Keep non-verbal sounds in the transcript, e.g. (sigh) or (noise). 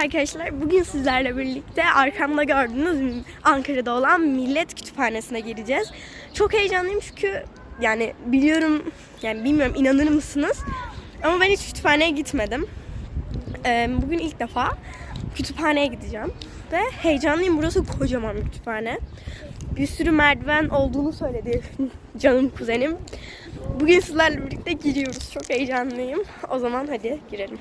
Arkadaşlar bugün sizlerle birlikte arkamda gördüğünüz Ankara'da olan Millet Kütüphanesi'ne gireceğiz. Çok heyecanlıyım çünkü yani biliyorum yani bilmiyorum inanır mısınız ama ben hiç kütüphaneye gitmedim. Ee, bugün ilk defa kütüphaneye gideceğim ve heyecanlıyım. Burası kocaman bir kütüphane. Bir sürü merdiven olduğunu söyledi (laughs) canım kuzenim. Bugün sizlerle birlikte giriyoruz. Çok heyecanlıyım. O zaman hadi girelim.